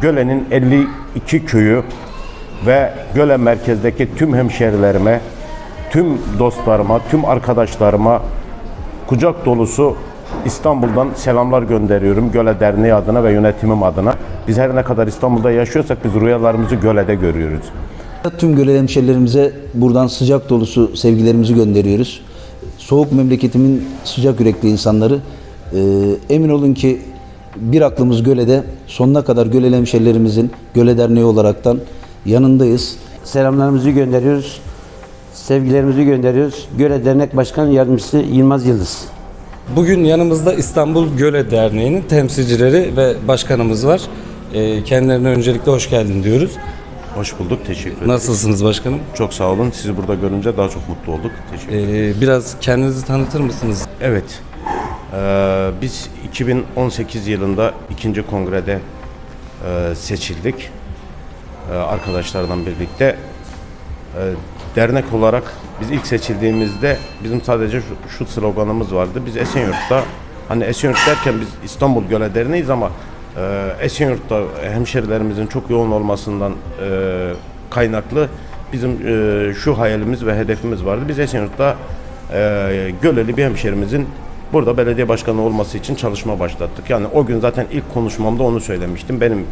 Göle'nin 52 köyü ve Göle merkezdeki tüm hemşerilerime, tüm dostlarıma, tüm arkadaşlarıma kucak dolusu İstanbul'dan selamlar gönderiyorum Göle Derneği adına ve yönetimim adına. Biz her ne kadar İstanbul'da yaşıyorsak biz rüyalarımızı Göle'de görüyoruz. Tüm göle hemşerilerimize buradan sıcak dolusu sevgilerimizi gönderiyoruz. Soğuk memleketimin sıcak yürekli insanları e, emin olun ki bir aklımız Göle'de sonuna kadar Göleli hemşerilerimizin Göle Derneği olaraktan yanındayız. selamlarımızı gönderiyoruz. Sevgilerimizi gönderiyoruz. Göle Dernek Başkan Yardımcısı Yılmaz Yıldız. Bugün yanımızda İstanbul Göle Derneği'nin temsilcileri ve başkanımız var. Ee, Kendilerine öncelikle hoş geldin diyoruz. Hoş bulduk, teşekkür ederim. Nasılsınız başkanım? Çok sağ olun. Sizi burada görünce daha çok mutlu olduk. Teşekkür ederim. Ee, Biraz kendinizi tanıtır mısınız? Evet. Ee, biz 2018 yılında ikinci kongrede e, seçildik. Ee, arkadaşlardan birlikte. Ee, dernek olarak biz ilk seçildiğimizde bizim sadece şu, sloganımız vardı. Biz Esenyurt'ta hani Esenyurt derken biz İstanbul Göle Derneği'yiz ama e, Esenyurt'ta hemşerilerimizin çok yoğun olmasından e, kaynaklı bizim şu hayalimiz ve hedefimiz vardı. Biz Esenyurt'ta Göleli bir hemşerimizin burada belediye başkanı olması için çalışma başlattık. Yani o gün zaten ilk konuşmamda onu söylemiştim. Benim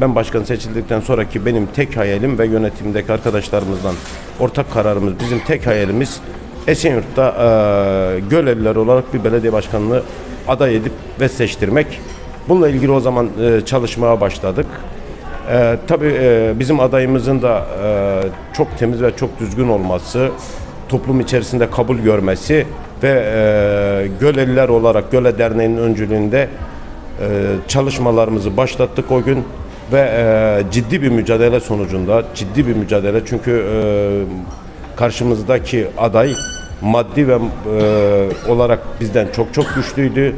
ben başkan seçildikten sonraki benim tek hayalim ve yönetimdeki arkadaşlarımızdan ortak kararımız bizim tek hayalimiz Esenyurt'ta e, Göleliler olarak bir belediye başkanlığı aday edip ve seçtirmek. Bununla ilgili o zaman e, çalışmaya başladık. E, tabii e, bizim adayımızın da e, çok temiz ve çok düzgün olması, toplum içerisinde kabul görmesi ve e, Göleliler olarak Göle Derneği'nin öncülüğünde e, çalışmalarımızı başlattık o gün ve e, ciddi bir mücadele sonucunda ciddi bir mücadele çünkü e, karşımızdaki aday maddi ve e, olarak bizden çok çok güçlüydü.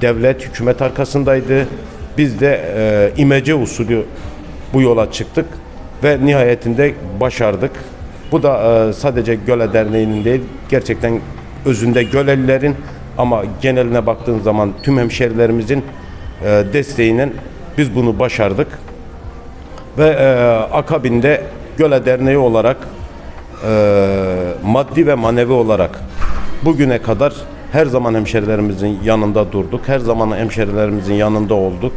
Devlet hükümet arkasındaydı. Biz de e, imece usulü bu yola çıktık ve nihayetinde başardık. Bu da e, sadece Göle Derneği'nin değil, gerçekten özünde Gölelilerin ama geneline baktığın zaman tüm hemşerilerimizin e, desteğinin biz bunu başardık. Ve e, akabinde Göle Derneği olarak e, maddi ve manevi olarak bugüne kadar her zaman hemşerilerimizin yanında durduk. Her zaman hemşerilerimizin yanında olduk.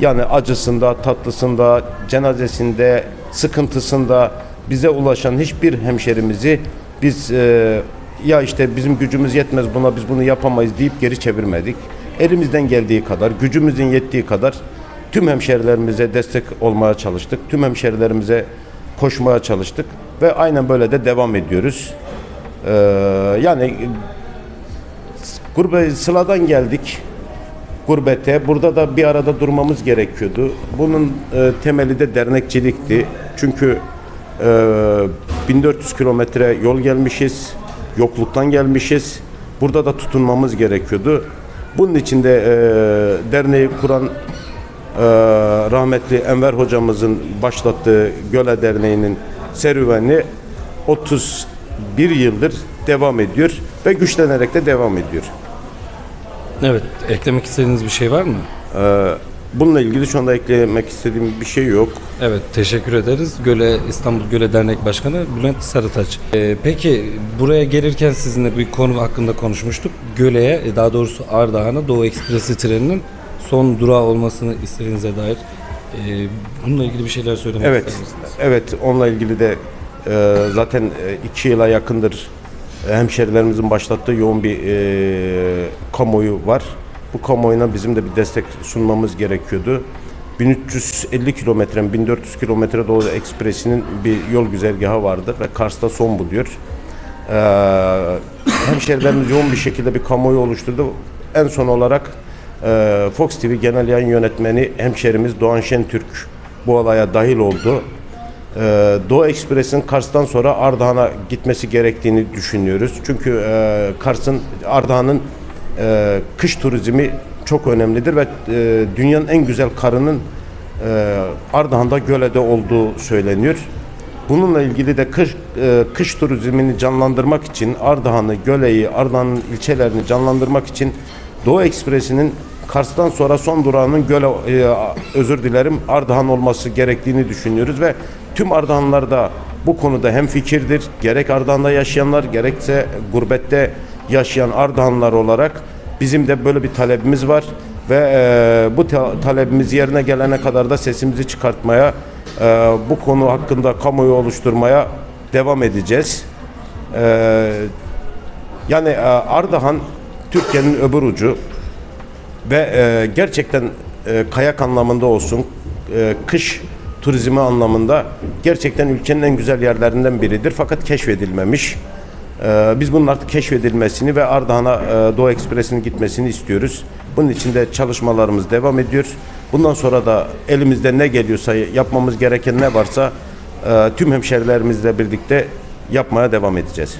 Yani acısında, tatlısında, cenazesinde, sıkıntısında bize ulaşan hiçbir hemşerimizi biz e, ya işte bizim gücümüz yetmez buna biz bunu yapamayız deyip geri çevirmedik. Elimizden geldiği kadar, gücümüzün yettiği kadar tüm hemşerilerimize destek olmaya çalıştık. Tüm hemşerilerimize koşmaya çalıştık ve aynen böyle de devam ediyoruz. Ee, yani Gurbe sıladan geldik gurbete. Burada da bir arada durmamız gerekiyordu. Bunun e, temeli de dernekçilikti. Çünkü e, 1400 kilometre yol gelmişiz. Yokluktan gelmişiz. Burada da tutunmamız gerekiyordu. Bunun için de e, derneği kuran e, rahmetli Enver hocamızın başlattığı Göle Derneği'nin serüveni 31 yıldır devam ediyor ve güçlenerek de devam ediyor. Evet, eklemek istediğiniz bir şey var mı? Ee, bununla ilgili şu anda eklemek istediğim bir şey yok. Evet, teşekkür ederiz. Göle İstanbul Göle Dernek Başkanı Bülent Sarıtaç. Ee, peki buraya gelirken sizinle bir konu hakkında konuşmuştuk. Göle'ye, e, daha doğrusu Ardahan'a Doğu Ekspresi treninin son durağı olmasını istediğinize dair e, bununla ilgili bir şeyler söylemek Evet, ister misiniz? evet onunla ilgili de e, zaten e, iki yıla yakındır hemşerilerimizin başlattığı yoğun bir e, kamuoyu var. Bu kamuoyuna bizim de bir destek sunmamız gerekiyordu. 1350 kilometre, 1400 kilometre Doğu Ekspresi'nin bir yol güzergahı vardır ve Kars'ta son buluyor. Ee, hemşerilerimiz yoğun bir şekilde bir kamuoyu oluşturdu. En son olarak e, Fox TV Genel Yayın Yönetmeni hemşerimiz Doğan Şentürk bu olaya dahil oldu. Ee, Doğu Ekspres'in Kars'tan sonra Ardahan'a gitmesi gerektiğini düşünüyoruz. Çünkü e, Kars'ın, Ardahan'ın e, kış turizmi çok önemlidir ve e, dünyanın en güzel karının e, Ardahan'da Göle'de olduğu söyleniyor. Bununla ilgili de kış, e, kış turizmini canlandırmak için Ardahan'ı, Göle'yi, Ardahan'ın ilçelerini canlandırmak için Doğu Ekspresi'nin Kars'tan sonra son durağının Göle, e, özür dilerim Ardahan olması gerektiğini düşünüyoruz ve tüm Ardahanlar da bu konuda hem fikirdir. Gerek Ardahan'da yaşayanlar gerekse gurbette yaşayan Ardahanlar olarak bizim de böyle bir talebimiz var ve e, bu ta- talebimiz yerine gelene kadar da sesimizi çıkartmaya, e, bu konu hakkında kamuoyu oluşturmaya devam edeceğiz. E, yani e, Ardahan Türkiye'nin öbür ucu ve e, gerçekten e, kayak anlamında olsun, e, kış turizmi anlamında gerçekten ülkenin en güzel yerlerinden biridir fakat keşfedilmemiş. E, biz bunun artık keşfedilmesini ve Ardahan'a e, Doğu Ekspresi'nin gitmesini istiyoruz. Bunun için de çalışmalarımız devam ediyor. Bundan sonra da elimizde ne geliyorsa yapmamız gereken ne varsa e, tüm hemşerilerimizle birlikte yapmaya devam edeceğiz.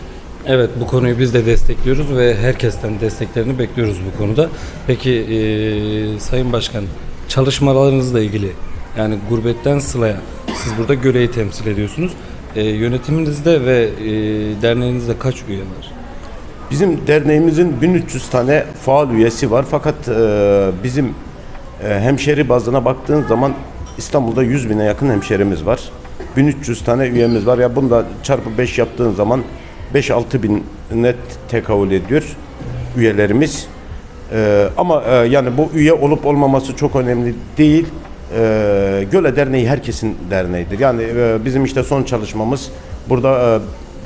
Evet bu konuyu biz de destekliyoruz ve herkesten desteklerini bekliyoruz bu konuda. Peki e, Sayın Başkan çalışmalarınızla ilgili yani gurbetten sılaya siz burada Göle'yi temsil ediyorsunuz. E, yönetiminizde ve e, derneğinizde kaç üye var? Bizim derneğimizin 1300 tane faal üyesi var fakat e, bizim e, hemşeri bazına baktığın zaman İstanbul'da 100 bine yakın hemşerimiz var. 1300 tane üyemiz var. Ya bunda çarpı 5 yaptığın zaman 5-6 bin net tekabül ediyor üyelerimiz. E, ama e, yani bu üye olup olmaması çok önemli değil. E, Göle Derneği herkesin derneğidir. Yani e, bizim işte son çalışmamız burada e,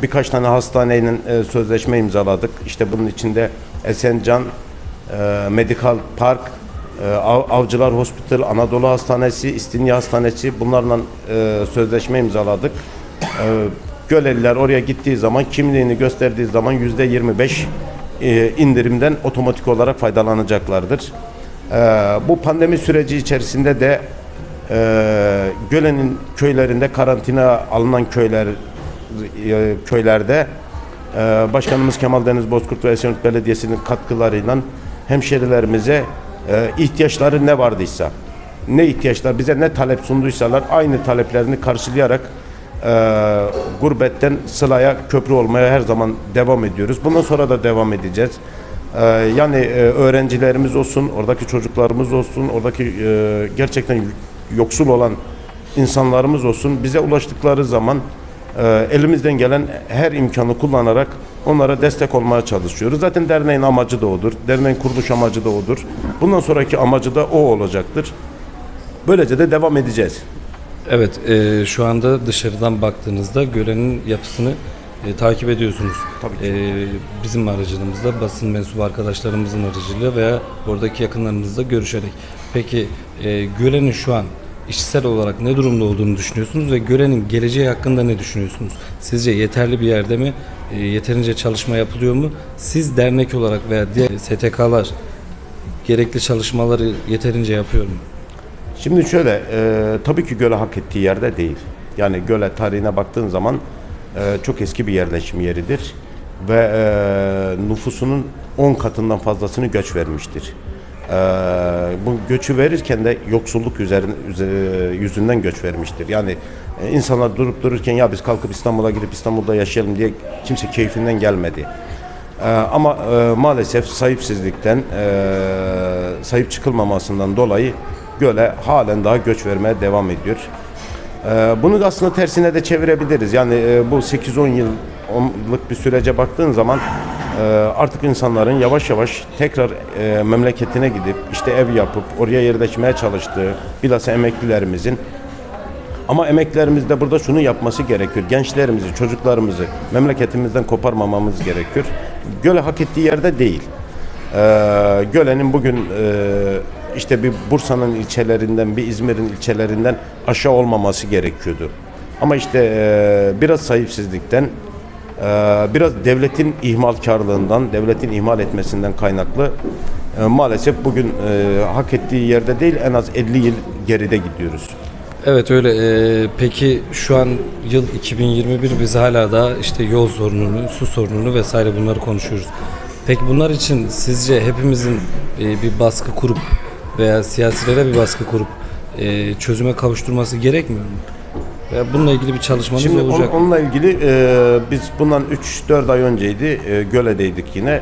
birkaç tane hastaneyle e, sözleşme imzaladık. İşte bunun içinde Esencan, e, Medical Park, e, Av- Avcılar Hospital, Anadolu Hastanesi, İstinye Hastanesi bunlarla e, sözleşme imzaladık. E, Göleliler oraya gittiği zaman kimliğini gösterdiği zaman yüzde 25 e, indirimden otomatik olarak faydalanacaklardır. E, bu pandemi süreci içerisinde de e, Göle'nin köylerinde karantina alınan köyler e, köylerde e, Başkanımız Kemal Deniz Bozkurt ve Esenyurt Belediyesi'nin katkılarıyla hemşerilerimize e, ihtiyaçları ne vardıysa, ne ihtiyaçlar bize ne talep sunduysalar aynı taleplerini karşılayarak e, gurbetten sılaya köprü olmaya her zaman devam ediyoruz. Bundan sonra da devam edeceğiz. E, yani e, öğrencilerimiz olsun, oradaki çocuklarımız olsun, oradaki e, gerçekten yoksul olan insanlarımız olsun bize ulaştıkları zaman e, elimizden gelen her imkanı kullanarak onlara destek olmaya çalışıyoruz. Zaten derneğin amacı da odur. Derneğin kuruluş amacı da odur. Bundan sonraki amacı da o olacaktır. Böylece de devam edeceğiz. Evet e, şu anda dışarıdan baktığınızda Göle'nin yapısını e, takip ediyorsunuz. Tabii ki. E, bizim aracılığımızla basın mensubu arkadaşlarımızın aracılığıyla veya oradaki yakınlarımızla görüşerek. Peki e, Göle'nin şu an işsel olarak ne durumda olduğunu düşünüyorsunuz ve Göle'nin geleceği hakkında ne düşünüyorsunuz? Sizce yeterli bir yerde mi? E, yeterince çalışma yapılıyor mu? Siz dernek olarak veya diğer STK'lar gerekli çalışmaları yeterince yapıyor mu? Şimdi şöyle, e, tabii ki göle hak ettiği yerde değil. Yani göle tarihine baktığın zaman e, çok eski bir yerleşim yeridir. Ve e, nüfusunun 10 katından fazlasını göç vermiştir. E, bu göçü verirken de yoksulluk üzerine, üze- yüzünden göç vermiştir. Yani e, insanlar durup dururken ya biz kalkıp İstanbul'a gidip İstanbul'da yaşayalım diye kimse keyfinden gelmedi. Ee, ama e, maalesef sahipsizlikten, e, sahip çıkılmamasından dolayı göle halen daha göç vermeye devam ediyor. Ee, bunu da aslında tersine de çevirebiliriz. Yani e, bu 8-10 yıllık bir sürece baktığın zaman e, artık insanların yavaş yavaş tekrar e, memleketine gidip işte ev yapıp oraya yerleşmeye çalıştığı, bilhassa emeklilerimizin ama emeklerimizde burada şunu yapması gerekiyor. Gençlerimizi, çocuklarımızı memleketimizden koparmamamız gerekiyor. Göle hak ettiği yerde değil. Ee, Göle'nin bugün e, işte bir Bursa'nın ilçelerinden, bir İzmir'in ilçelerinden aşağı olmaması gerekiyordu. Ama işte e, biraz sahipsizlikten, e, biraz devletin ihmalkarlığından, devletin ihmal etmesinden kaynaklı e, maalesef bugün hak ettiği yerde değil en az 50 yıl geride gidiyoruz. Evet öyle. Ee, peki şu an yıl 2021 biz hala da işte yol sorununu, su sorununu vesaire bunları konuşuyoruz. Peki bunlar için sizce hepimizin e, bir baskı kurup veya siyasilere bir baskı kurup e, çözüme kavuşturması gerekmiyor mu? Veya bununla ilgili bir çalışmanız Şimdi on- olacak mı? onunla ilgili e, biz bundan 3-4 ay önceydi e, Göle'deydik yine.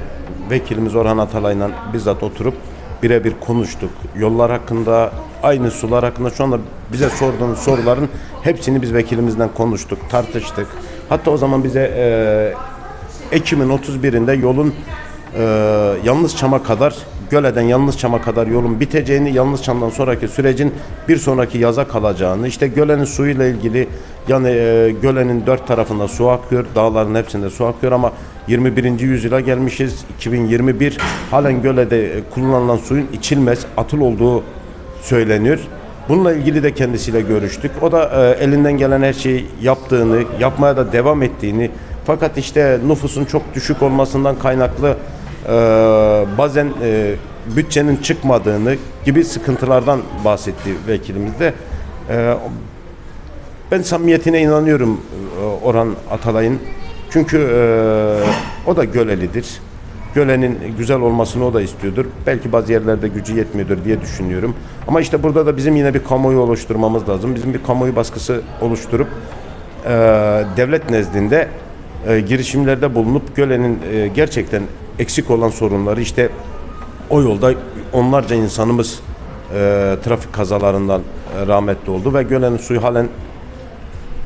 Vekilimiz Orhan Atalay'la bizzat oturup birebir konuştuk. Yollar hakkında, aynı sular hakkında şu anda bize sorduğunuz soruların hepsini biz vekilimizden konuştuk, tartıştık. Hatta o zaman bize e, Ekim'in 31'inde yolun e, Yalnızçam'a kadar Göle'den Yalnızçam'a kadar yolun biteceğini, Yalnızçam'dan sonraki sürecin bir sonraki yaza kalacağını, işte Göle'nin suyuyla ilgili yani e, Göle'nin dört tarafında su akıyor, dağların hepsinde su akıyor ama 21. yüzyıla gelmişiz. 2021 halen Göle'de e, kullanılan suyun içilmez, atıl olduğu söyleniyor. Bununla ilgili de kendisiyle görüştük. O da e, elinden gelen her şeyi yaptığını, yapmaya da devam ettiğini fakat işte nüfusun çok düşük olmasından kaynaklı bazen e, bütçenin çıkmadığını gibi sıkıntılardan bahsetti vekilimiz de. E, ben samimiyetine inanıyorum e, Orhan Atalay'ın. Çünkü e, o da Gölelidir. Göle'nin güzel olmasını o da istiyordur. Belki bazı yerlerde gücü yetmiyordur diye düşünüyorum. Ama işte burada da bizim yine bir kamuoyu oluşturmamız lazım. Bizim bir kamuoyu baskısı oluşturup devlet nezdinde girişimlerde bulunup Göle'nin gerçekten eksik olan sorunları işte o yolda onlarca insanımız e, trafik kazalarından e, rahmetli oldu ve Göle'nin suyu halen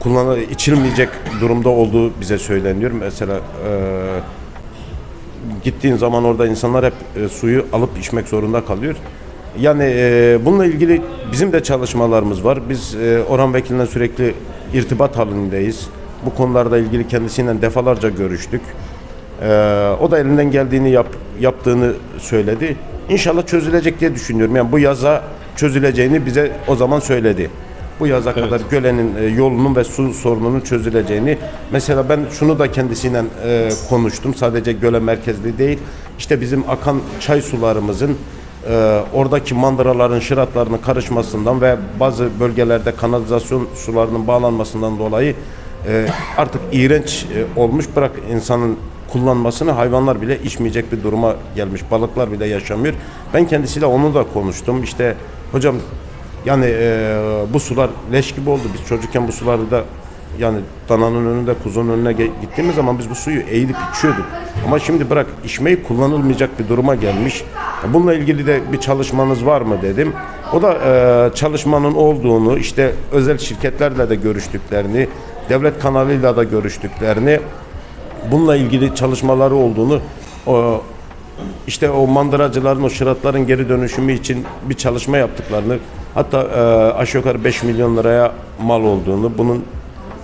kullanı içilmeyecek durumda olduğu bize söyleniyor. Mesela e, gittiğin zaman orada insanlar hep e, suyu alıp içmek zorunda kalıyor. Yani e, bununla ilgili bizim de çalışmalarımız var. Biz e, Orhan Vekili'yle sürekli irtibat halindeyiz. Bu konularda ilgili kendisiyle defalarca görüştük. E, o da elinden geldiğini yap, yaptığını söyledi. İnşallah çözülecek diye düşünüyorum. Yani bu yaza çözüleceğini bize o zaman söyledi. Bu yaza kadar Göle'nin e, yolunun ve su sorununun çözüleceğini. Mesela ben şunu da kendisiyle e, konuştum. Sadece Göle merkezli değil. İşte bizim akan çay sularımızın e, oradaki mandıraların şıratlarının karışmasından ve bazı bölgelerde kanalizasyon sularının bağlanmasından dolayı e, artık iğrenç e, olmuş. Bırak insanın kullanmasını hayvanlar bile içmeyecek bir duruma gelmiş. Balıklar bile yaşamıyor. Ben kendisiyle onu da konuştum. İşte hocam yani e, bu sular leş gibi oldu. Biz çocukken bu suları da yani dananın önünde, kuzunun önüne gittiğimiz zaman biz bu suyu eğilip içiyorduk. Ama şimdi bırak içmeyi kullanılmayacak bir duruma gelmiş. Bununla ilgili de bir çalışmanız var mı dedim. O da e, çalışmanın olduğunu, işte özel şirketlerle de görüştüklerini, devlet kanalıyla da görüştüklerini, bununla ilgili çalışmaları olduğunu o, işte o mandıracıların, o şıratların geri dönüşümü için bir çalışma yaptıklarını, hatta e, aşağı yukarı 5 milyon liraya mal olduğunu, bunun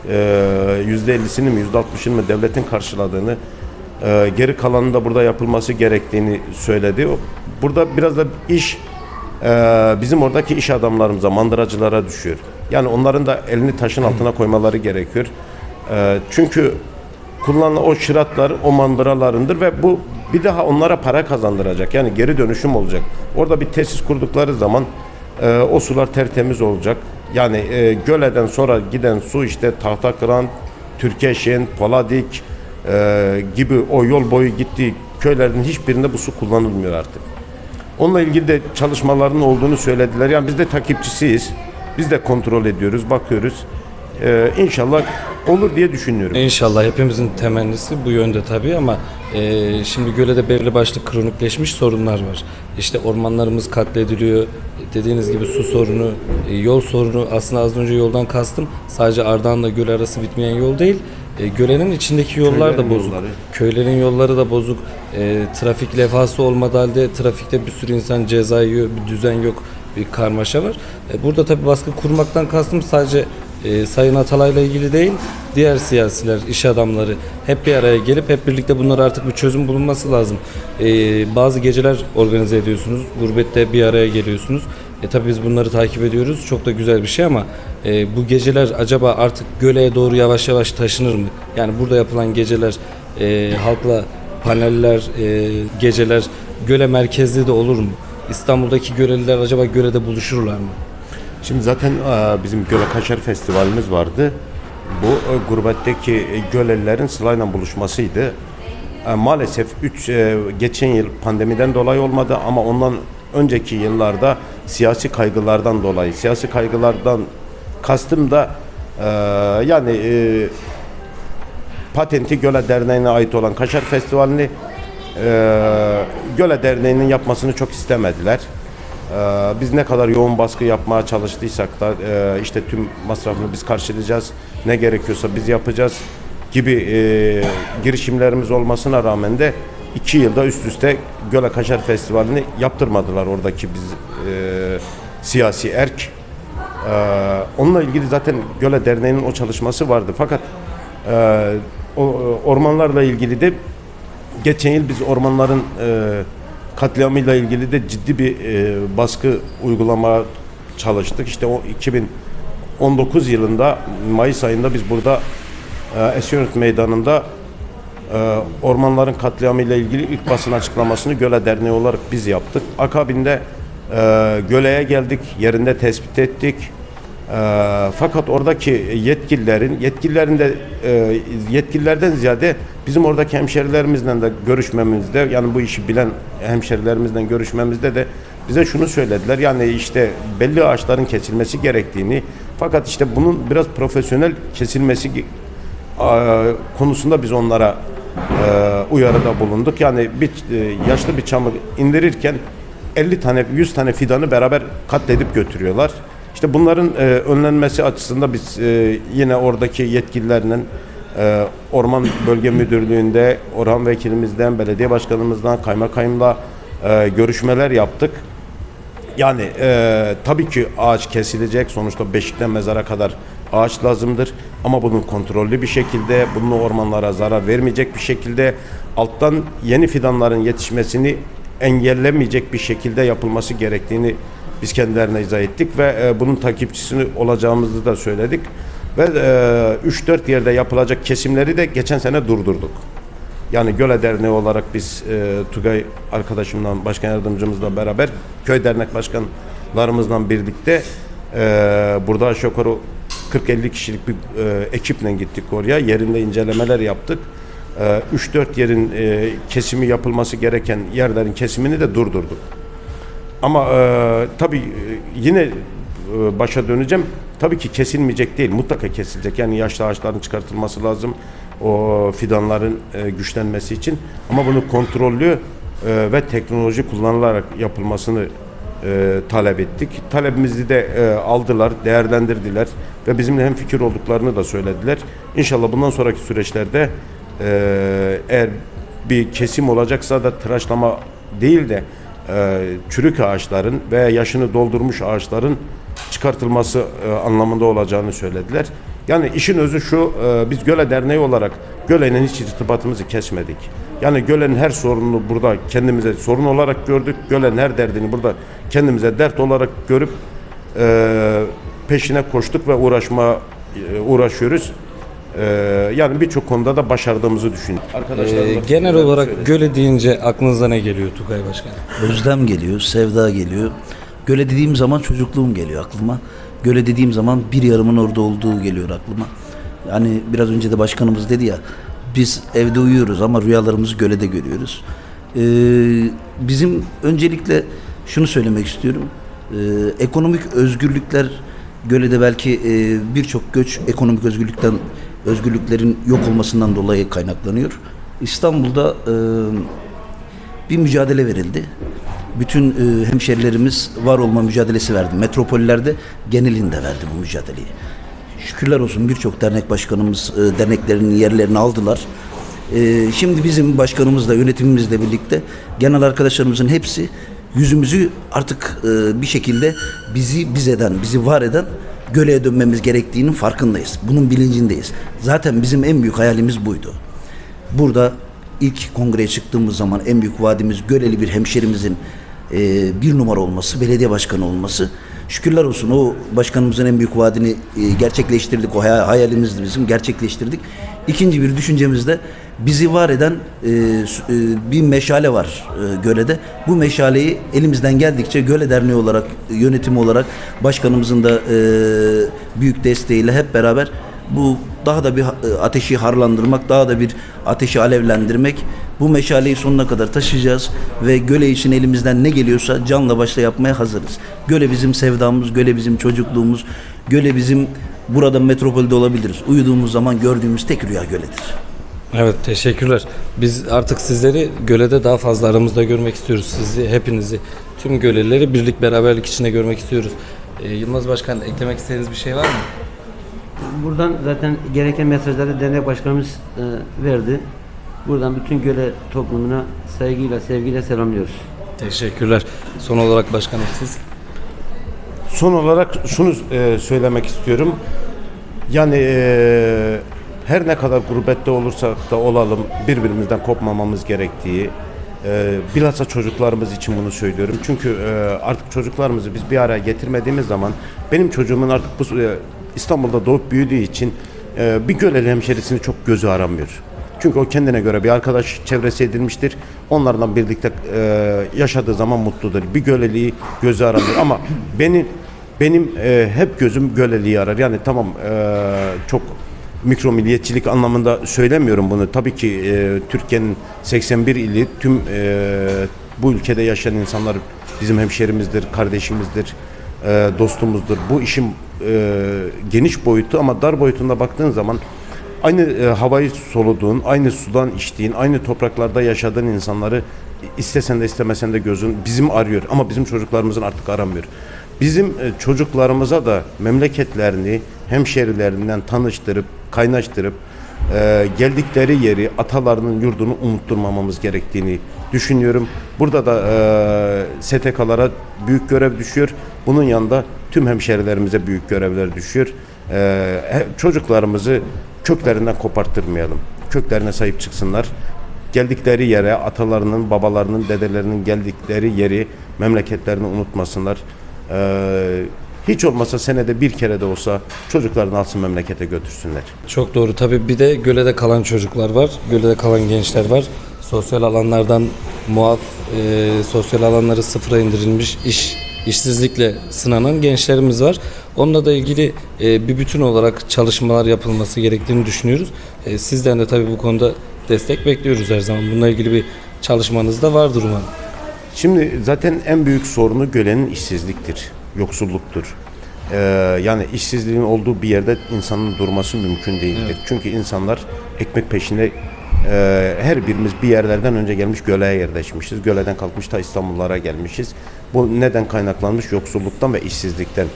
e, yüzde 50'sini mi, yüzde 60'ını mı devletin karşıladığını, e, geri kalanının da burada yapılması gerektiğini söyledi. Burada biraz da iş e, bizim oradaki iş adamlarımıza, mandıracılara düşüyor. Yani onların da elini taşın altına koymaları gerekiyor. E, çünkü kullanılan o şıratlar o mandıralarındır ve bu bir daha onlara para kazandıracak. Yani geri dönüşüm olacak. Orada bir tesis kurdukları zaman e, o sular tertemiz olacak. Yani e, Göle'den sonra giden su işte Tahtakıran, Türkeşen, Paladik e, gibi o yol boyu gittiği köylerin hiçbirinde bu su kullanılmıyor artık. Onunla ilgili de çalışmaların olduğunu söylediler. Yani biz de takipçisiyiz. Biz de kontrol ediyoruz, bakıyoruz. Ee, inşallah olur diye düşünüyorum. İnşallah hepimizin temennisi bu yönde tabii ama e, şimdi Göle'de belirli başlı kronikleşmiş sorunlar var. İşte ormanlarımız katlediliyor. Dediğiniz gibi su sorunu, e, yol sorunu. Aslında az önce yoldan kastım sadece Ardahan'la Göl arası bitmeyen yol değil. E, Göle'nin içindeki yollar da Köylerin bozuk. yolları. Köylerin yolları da bozuk. E, trafik levhası olmadığı halde trafikte bir sürü insan ceza yiyor, bir düzen yok, bir karmaşa var. E, burada tabii baskı kurmaktan kastım sadece e, Sayın Atalay'la ilgili değil, diğer siyasiler, iş adamları hep bir araya gelip hep birlikte bunlara artık bir çözüm bulunması lazım. E, bazı geceler organize ediyorsunuz, gurbette bir araya geliyorsunuz. E tabii biz bunları takip ediyoruz. Çok da güzel bir şey ama e, bu geceler acaba artık Göle'ye doğru yavaş yavaş taşınır mı? Yani burada yapılan geceler e, halkla paneller, e, geceler Göle merkezli de olur mu? İstanbul'daki Göleliler acaba Göle'de buluşurlar mı? Şimdi zaten e, bizim Göle Kaşar Festivalimiz vardı. Bu e, gurbetteki Gölelilerin sırayla buluşmasıydı. E, Maalesef 3 geçen yıl pandemiden dolayı olmadı ama ondan önceki yıllarda siyasi kaygılardan dolayı, siyasi kaygılardan kastım da yani Patenti Göle Derneği'ne ait olan Kaşar Festivali'ni Göle Derneği'nin yapmasını çok istemediler. Ee, biz ne kadar yoğun baskı yapmaya çalıştıysak da e, işte tüm masrafını biz karşılayacağız. Ne gerekiyorsa biz yapacağız gibi e, girişimlerimiz olmasına rağmen de iki yılda üst üste Göle Kaşar Festivali'ni yaptırmadılar oradaki biz e, siyasi erk. Onunla ilgili zaten Göle Derneği'nin o çalışması vardı. Fakat ormanlarla ilgili de geçen yıl biz ormanların katliamıyla ilgili de ciddi bir e, baskı uygulamaya çalıştık. İşte o 2019 yılında Mayıs ayında biz burada e, Esenyurt Meydanı'nda e, ormanların katliamıyla ilgili ilk basın açıklamasını Göle Derneği olarak biz yaptık. Akabinde e, Göle'ye geldik, yerinde tespit ettik. E, fakat oradaki yetkililerin, yetkililerin de e, yetkililerden ziyade bizim oradaki hemşerilerimizle de görüşmemizde, yani bu işi bilen hemşerilerimizle görüşmemizde de bize şunu söylediler. Yani işte belli ağaçların kesilmesi gerektiğini, fakat işte bunun biraz profesyonel kesilmesi konusunda biz onlara e, uyarıda bulunduk. Yani bir e, yaşlı bir çamı indirirken 50 tane 100 tane fidanı beraber katledip götürüyorlar. İşte bunların e, önlenmesi açısından biz e, yine oradaki yetkililerinin e, Orman Bölge Müdürlüğü'nde Orhan Vekilimizden, belediye başkanımızdan, kaymakamla e, görüşmeler yaptık. Yani e, tabii ki ağaç kesilecek. Sonuçta beşikten mezara kadar ağaç lazımdır. Ama bunun kontrollü bir şekilde, bunun ormanlara zarar vermeyecek bir şekilde, alttan yeni fidanların yetişmesini engellemeyecek bir şekilde yapılması gerektiğini biz kendilerine izah ettik ve e, bunun takipçisini olacağımızı da söyledik. Ve e, 3-4 yerde yapılacak kesimleri de geçen sene durdurduk. Yani Göle Derneği olarak biz e, Tugay arkadaşımla, başkan yardımcımızla beraber köy dernek başkanlarımızla birlikte e, burada aşağı yukarı 40-50 kişilik bir e, ekiple gittik oraya. Yerinde incelemeler yaptık. E, 3-4 yerin e, kesimi yapılması gereken yerlerin kesimini de durdurduk. Ama e, tabii e, yine e, başa döneceğim. Tabii ki kesilmeyecek değil. Mutlaka kesilecek. Yani yaşlı ağaçların çıkartılması lazım. O fidanların e, güçlenmesi için. Ama bunu kontrollü e, ve teknoloji kullanılarak yapılmasını e, talep ettik. Talebimizi de e, aldılar, değerlendirdiler ve bizimle hem fikir olduklarını da söylediler. İnşallah bundan sonraki süreçlerde e, eğer bir kesim olacaksa da tıraşlama değil de e, çürük ağaçların veya yaşını doldurmuş ağaçların çıkartılması e, anlamında olacağını söylediler. Yani işin özü şu, e, biz Göle Derneği olarak Göle'nin hiç irtibatımızı kesmedik. Yani Göle'nin her sorununu burada kendimize sorun olarak gördük. Göle'nin her derdini burada kendimize dert olarak görüp peşine koştuk ve uğraşma uğraşıyoruz. E, yani birçok konuda da başardığımızı düşünüyorum. Arkadaşlar Ee, genel olarak göle deyince aklınıza ne geliyor Tugay Başkan? Özlem geliyor, sevda geliyor. Göle dediğim zaman çocukluğum geliyor aklıma. Göle dediğim zaman bir yarımın orada olduğu geliyor aklıma. Yani biraz önce de başkanımız dedi ya, biz evde uyuyoruz ama rüyalarımızı gölede görüyoruz. Ee, bizim öncelikle şunu söylemek istiyorum. Ee, ekonomik özgürlükler Gölede belki e, birçok göç ekonomik özgürlükten özgürlüklerin yok olmasından dolayı kaynaklanıyor. İstanbul'da e, bir mücadele verildi. Bütün e, hemşerilerimiz var olma mücadelesi verdi. Metropollerde genelinde verdi bu mücadeleyi. Şükürler olsun birçok dernek başkanımız e, derneklerinin yerlerini aldılar. E, şimdi bizim başkanımızla yönetimimizle birlikte genel arkadaşlarımızın hepsi yüzümüzü artık e, bir şekilde bizi biz eden, bizi var eden göleye dönmemiz gerektiğinin farkındayız. Bunun bilincindeyiz. Zaten bizim en büyük hayalimiz buydu. Burada ilk kongreye çıktığımız zaman en büyük vaadimiz Göleli bir hemşerimizin e, bir numara olması, belediye başkanı olması. Şükürler olsun o başkanımızın en büyük vaadini e, gerçekleştirdik. O hay- hayalimizdi bizim, gerçekleştirdik. İkinci bir düşüncemiz de bizi var eden e, e, bir meşale var e, Göle'de. Bu meşaleyi elimizden geldikçe Göle Derneği olarak, yönetimi olarak başkanımızın da büyük desteğiyle hep beraber bu daha da bir e, ateşi harlandırmak, daha da bir ateşi alevlendirmek. Bu meşaleyi sonuna kadar taşıyacağız ve göle için elimizden ne geliyorsa canla başla yapmaya hazırız. Göle bizim sevdamız, göle bizim çocukluğumuz, göle bizim burada metropolde olabiliriz. Uyuduğumuz zaman gördüğümüz tek rüya göledir. Evet teşekkürler. Biz artık sizleri Göle'de daha fazla aramızda görmek istiyoruz. Sizi hepinizi tüm Gölelileri birlik beraberlik içinde görmek istiyoruz. Ee, Yılmaz Başkan eklemek istediğiniz bir şey var mı? Buradan zaten gereken mesajları dernek başkanımız e, verdi. Buradan bütün Göle toplumuna saygıyla, sevgiyle selamlıyoruz. Teşekkürler. Son olarak başkanım siz. Son olarak şunu e, söylemek istiyorum. Yani e, her ne kadar gurbette olursak da olalım birbirimizden kopmamamız gerektiği e, bilhassa çocuklarımız için bunu söylüyorum. Çünkü e, artık çocuklarımızı biz bir araya getirmediğimiz zaman benim çocuğumun artık bu e, İstanbul'da doğup büyüdüğü için e, bir Göleli hemşerisini çok gözü aramıyor. Çünkü o kendine göre bir arkadaş çevresi edilmiştir. Onlarla birlikte e, yaşadığı zaman mutludur. Bir göleliği gözü aramıyor. Ama benim benim e, hep gözüm göleliği arar. Yani tamam e, çok mikro milliyetçilik anlamında söylemiyorum bunu. Tabii ki e, Türkiye'nin 81 ili tüm e, bu ülkede yaşayan insanlar bizim hemşerimizdir, kardeşimizdir, e, dostumuzdur. Bu işin e, geniş boyutu ama dar boyutunda baktığın zaman aynı e, havayı soluduğun, aynı sudan içtiğin, aynı topraklarda yaşadığın insanları istesen de istemesen de gözün bizim arıyor ama bizim çocuklarımızın artık aramıyor. Bizim e, çocuklarımıza da memleketlerini, hemşerilerinden tanıştırıp, kaynaştırıp e, geldikleri yeri, atalarının yurdunu unutturmamamız gerektiğini düşünüyorum. Burada da e, STK'lara büyük görev düşüyor. Bunun yanında tüm hemşerilerimize büyük görevler düşüyor. E, he- çocuklarımızı köklerinden koparttırmayalım. Köklerine sahip çıksınlar. Geldikleri yere, atalarının, babalarının, dedelerinin geldikleri yeri, memleketlerini unutmasınlar. E, hiç olmasa senede bir kere de olsa çocuklarını alsın memlekete götürsünler. Çok doğru. Tabii bir de Göle'de kalan çocuklar var. Göle'de kalan gençler var. Sosyal alanlardan muaf, e, sosyal alanları sıfıra indirilmiş iş işsizlikle sınanan gençlerimiz var. Onunla da ilgili e, bir bütün olarak çalışmalar yapılması gerektiğini düşünüyoruz. E, sizden de tabii bu konuda destek bekliyoruz her zaman. Bununla ilgili bir çalışmanız da vardır umarım. Şimdi zaten en büyük sorunu gölenin işsizliktir, yoksulluktur. Ee, yani işsizliğin olduğu bir yerde insanın durması mümkün değildir. Çünkü insanlar ekmek peşinde e, her birimiz bir yerlerden önce gelmiş göleye yerleşmişiz. Göleden kalkmış ta İstanbullara gelmişiz. Bu neden kaynaklanmış? Yoksulluktan ve işsizlikten.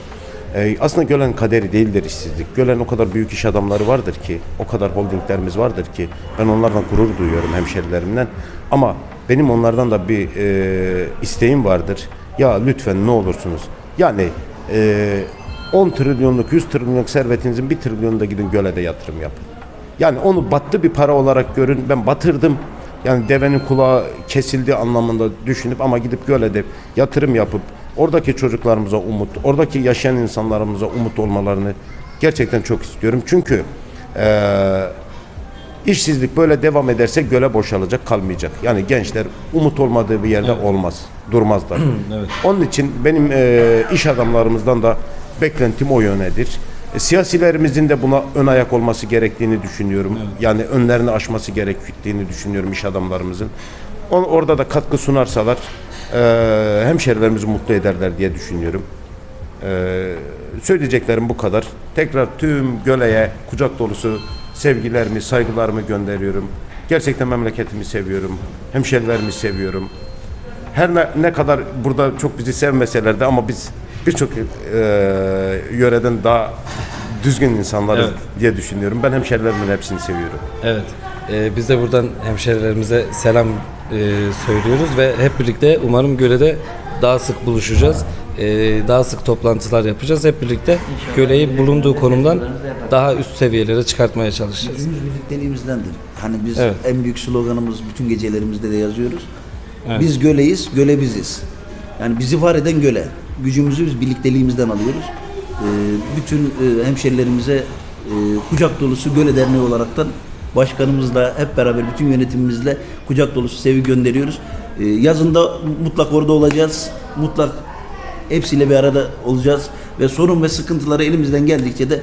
Ee, aslında Gölen kaderi değildir işsizlik. Gölen o kadar büyük iş adamları vardır ki, o kadar holdinglerimiz vardır ki ben onlardan gurur duyuyorum hemşerilerimden. Ama benim onlardan da bir e, isteğim vardır. Ya lütfen ne olursunuz. Yani e, 10 trilyonluk, 100 trilyonluk servetinizin 1 trilyonunda gidin Göle'de yatırım yapın. Yani onu battı bir para olarak görün. Ben batırdım. Yani devenin kulağı kesildi anlamında düşünüp ama gidip Göle'de yatırım yapıp oradaki çocuklarımıza umut, oradaki yaşayan insanlarımıza umut olmalarını gerçekten çok istiyorum. Çünkü eee işsizlik böyle devam ederse göle boşalacak, kalmayacak. Yani gençler umut olmadığı bir yerde olmaz, durmazlar. Onun için benim eee, iş adamlarımızdan da beklentim o yönedir. E, siyasilerimizin de buna ön ayak olması gerektiğini düşünüyorum. Yani önlerini aşması gerektiğini düşünüyorum iş adamlarımızın. On, orada da katkı sunarsalar eee hemşerilerimizi mutlu ederler diye düşünüyorum. Eee, söyleyeceklerim bu kadar. Tekrar tüm Göle'ye kucak dolusu sevgilerimi, saygılarımı gönderiyorum. Gerçekten memleketimi seviyorum. Hemşerilerimi seviyorum. Her ne, ne kadar burada çok bizi sevmeseler de ama biz birçok eee, yöreden daha düzgün insanlarız Evet. diye düşünüyorum. Ben hemşerilerimin hepsini seviyorum. Evet. Ee, biz de buradan hemşerilerimize selam e, söylüyoruz ve hep birlikte umarım Göle'de daha sık buluşacağız. Ee, daha sık toplantılar yapacağız. Hep birlikte Göle'yi bulunduğu konumdan daha üst seviyelere çıkartmaya çalışacağız. Gücümüz birlikteliğimizdendir. Hani biz Evet. en büyük sloganımız bütün gecelerimizde de yazıyoruz. Evet. Biz göleyiz, göle biziz. Yani bizi var eden göle. Gücümüzü biz birlikteliğimizden alıyoruz. Ee, bütün e, hemşerilerimize e, kucak dolusu Göle Derneği olaraktan başkanımızla hep beraber bütün yönetimimizle kucak dolusu sevgi gönderiyoruz. Ee, yazında mutlak orada olacağız. Mutlak hepsiyle bir arada olacağız ve sorun ve sıkıntıları elimizden geldikçe de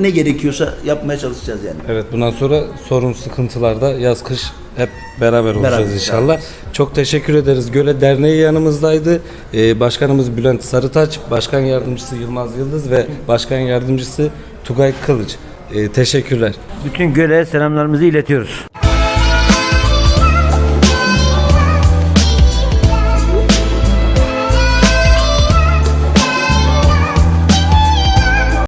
ne gerekiyorsa yapmaya çalışacağız yani. Evet bundan sonra sorun sıkıntılarda yaz kış hep beraber olacağız Beraber, inşallah. Çok teşekkür ederiz. Göle Derneği yanımızdaydı. Ee, başkanımız Bülent Sarıtaç, Başkan Yardımcısı Yılmaz Yıldız ve Başkan Yardımcısı Tugay Kılıç. E, teşekkürler. Bütün Göle'ye selamlarımızı iletiyoruz.